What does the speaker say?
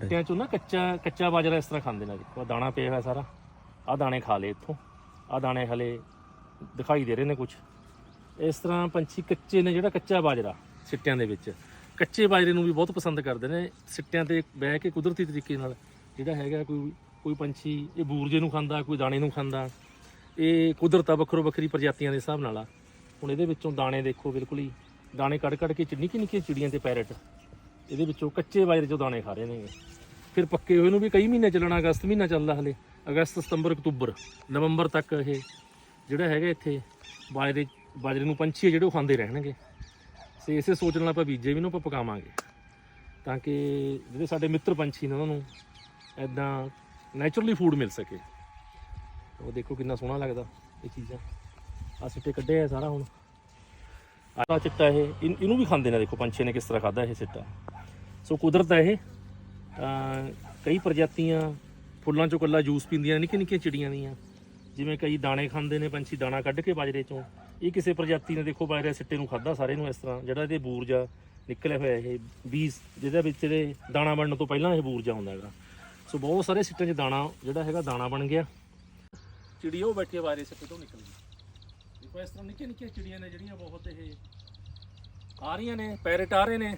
ਸਿੱਟਿਆਂ ਚੋਂ ਨਾ ਕੱਚਾ ਕੱਚਾ ਬਾਜਰਾ ਇਸ ਤਰ੍ਹਾਂ ਖਾਂਦੇ ਨੇ ਦੇਖੋ ਆਹ ਦਾਣਾ ਪਿਆ ਹੋਇਆ ਸਾਰਾ। ਆ ਦਾਣੇ ਖਾ ਲਏ ਇੱਥੋਂ। ਆ ਦਾਣੇ ਹਲੇ ਦਿਖਾਈ ਦੇ ਰਹੇ ਨੇ ਕੁਝ ਇਸ ਤਰ੍ਹਾਂ ਪੰਛੀ ਕੱਚੇ ਨੇ ਜਿਹੜਾ ਕੱਚਾ ਬਾਜਰਾ, ਸਿੱਟਿਆਂ ਦੇ ਵਿੱਚ। ਕੱਚੇ ਬਾਜਰੇ ਨੂੰ ਵੀ ਬਹੁਤ ਪਸੰਦ ਕਰਦੇ ਨੇ। ਸਿੱਟਿਆਂ ਤੇ ਬਹਿ ਕੇ ਕੁਦਰਤੀ ਤਰੀਕੇ ਨਾਲ ਜਿਹੜਾ ਹੈਗਾ ਕੋਈ ਕੋਈ ਪੰਛੀ, ਇਹ ਬੂਰਜੇ ਨੂੰ ਖਾਂਦਾ, ਕੋਈ ਦਾਣੇ ਨੂੰ ਖਾਂਦਾ। ਇਹ ਕੁਦਰਤ ਆ ਵੱਖਰੋ ਵੱਖਰੀ ਪ੍ਰਜਾਤੀਆਂ ਦੇ ਹਿਸਾਬ ਨਾਲ ਆ। ਹੁਣ ਇਹਦੇ ਵਿੱਚੋਂ ਦਾਣੇ ਦੇਖੋ ਬਿਲਕੁਲ ਹੀ। ਦਾਣੇ ਕੱਢ ਕੱਢ ਕੇ ਨਿੱਕੀ ਨਿੱਕੀਆਂ ਚਿੜੀਆਂ ਤੇ ਪੈਰਟ। ਇਹਦੇ ਵਿੱਚੋਂ ਕੱਚੇ ਬਾਜਰੇ ਚੋਂ ਦਾਣੇ ਖਾ ਰਹੇ ਨੇਗੇ। ਫਿਰ ਪੱਕੇ ਹੋਏ ਨੂੰ ਵੀ ਕਈ ਮਹੀਨੇ ਚੱਲਣਾ, ਅਗਸਤ ਮਹੀਨਾ ਚੱਲਦਾ ਹਲੇ। ਅਗਸਤ, ਸਤੰਬਰ, ਅਕਤੂਬਰ, ਨਵੰਬਰ ਤੱਕ ਇਹ ਜਿਹੜਾ ਹੈਗਾ ਇੱਥੇ ਬਾਜਰੇ ਬਾਜਰੇ ਨੂੰ ਪੰਛੀ ਆ ਜਿਹੜੇ ਉਹ ਖਾਂਦੇ ਰਹਿਣਗੇ। ਤੇ ਇਸੇ ਸੋਚ ਨਾਲ ਆਪਾਂ ਬੀਜੇ ਵੀ ਨੂੰ ਆਪਾਂ ਪਕਾਵਾਂਗੇ। ਤਾਂ ਕਿ ਜਿਹੜੇ ਸਾਡੇ ਮਿੱਤਰ ਪੰਛੀ ਨੇ ਉਹਨਾਂ ਨੂੰ ਐਦਾਂ ਨੇਚਰਲੀ ਫੂਡ ਮਿਲ ਸਕੇ। ਉਹ ਦੇਖੋ ਕਿੰਨਾ ਸੋਹਣਾ ਲੱਗਦਾ ਇਹ ਚੀਜ਼ਾਂ। ਆ ਸਿੱਟੇ ਕੱਢੇ ਆ ਸਾਰਾ ਹੁਣ। ਆਹ ਚਿੱਟਾ ਇਹ ਇਹਨੂੰ ਵੀ ਖਾਂਦੇ ਨੇ ਦੇਖੋ, ਪੰਛੀ ਨੇ ਕਿਸ ਤਰ੍ਹਾਂ ਖਾਦਾ ਇਹ ਸਿੱਟਾ। ਸੋ ਕੁਦਰਤ ਹੈ ਇਹ। ਕਈ ਪ੍ਰਜਾਤੀਆਂ ਫੁੱਲਾਂ ਚੋਂ ਕੱਲਾ ਜੂਸ ਪੀਂਦੀਆਂ, ਨਿੱਕੀਆਂ ਨਿੱਕੀਆਂ ਚਿੜੀਆਂ ਦੀਆਂ ਜਿਵੇਂ ਕਈ ਦਾਣੇ ਖਾਂਦੇ ਨੇ, ਪੰਛੀ ਦਾਣਾ ਕੱਢ ਕੇ ਬਾਜਰੇ ਚੋਂ। ਇਹ ਕਿਸੇ ਪ੍ਰਜਾਤੀ ਨੇ ਦੇਖੋ ਬਾਜਰੇ ਸਿੱਟੇ ਨੂੰ ਖਾਦਾ ਸਾਰੇ ਨੂੰ ਇਸ ਤਰ੍ਹਾਂ, ਜਿਹੜਾ ਇਹਦੇ ਬੂਰਜਾ ਨਿਕਲਿਆ ਹੋਇਆ ਇਹ ਬੀਜ, ਜਿਹਦੇ ਵਿੱਚ ਇਹਦੇ ਦਾਣਾ ਬਣਨ ਤੋਂ ਪਹਿਲਾਂ ਇਹ ਬੂਰਜਾ ਹੁੰਦਾ ਹੈਗਾ। ਸੋ ਬਹੁਤ ਸਾਰੇ ਸਿੱਟੇ 'ਚ ਦਾਣਾ, ਜਿਹੜਾ ਹੈਗਾ ਦਾਣਾ ਬਣ ਗਿਆ। ਚਿੜੀ ਉਹ ਬੈਠੀ ਬਾਜਰੇ ਸਿੱਟੇ ਤੋਂ ਨਿਕਲ ਗਈ ਦੇਖੋ ਇਸ ਤਰ੍ਹਾਂ ਨਿੱਕੀਆਂ ਨਿੱਕੀਆਂ ਚਿੜੀਆਂ ਨੇ ਜਿਹੜੀਆਂ ਬਹੁਤ ਇਹ, ਆ ਰਹੀਆਂ ਨੇ, ਪੈਰਟ ਆ ਰਹੇ ਨੇ।